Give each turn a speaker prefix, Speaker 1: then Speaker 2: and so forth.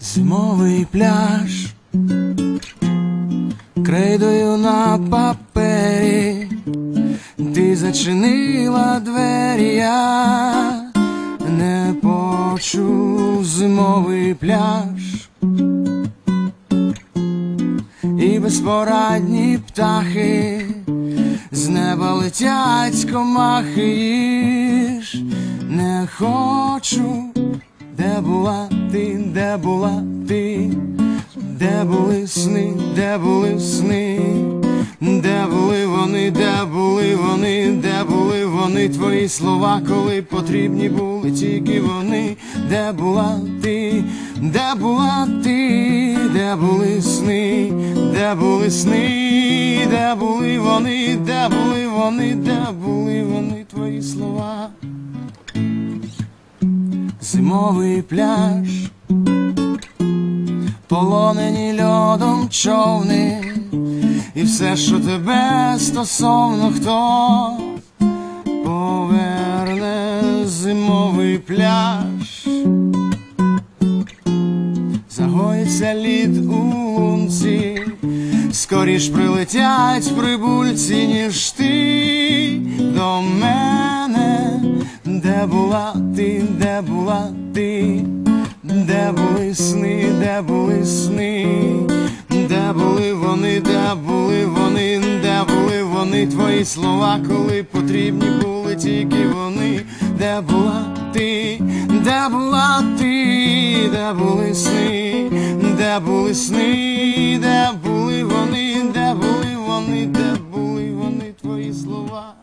Speaker 1: Зимовий пляж, крейдою на папері, ти зачинила двері, я не почув зимовий пляж, і безпорадні птахи з неба летять комахи їж, не хочу. Де була ти, де була ти, де були сни, де були сни, де були вони, де були вони, де були вони, твої слова, коли потрібні були тільки вони, де була ти, де була ти, де були сни, де були сни, де були вони, де були вони, де були вони, твої слова зимовий пляж, полонені льодом човни, і все, що тебе стосовно, хто поверне зимовий пляж, загоїться лід у лунці, скоріш прилетять прибульці, ніж ти до мене, була ти, де була ти, де були сни, де були сни, де були вони, де були вони, де були вони, твої слова, коли потрібні були тільки вони, де була ти, де була ти, де були сни, де були сни, де були вони, де були вони, де були вони, твої слова.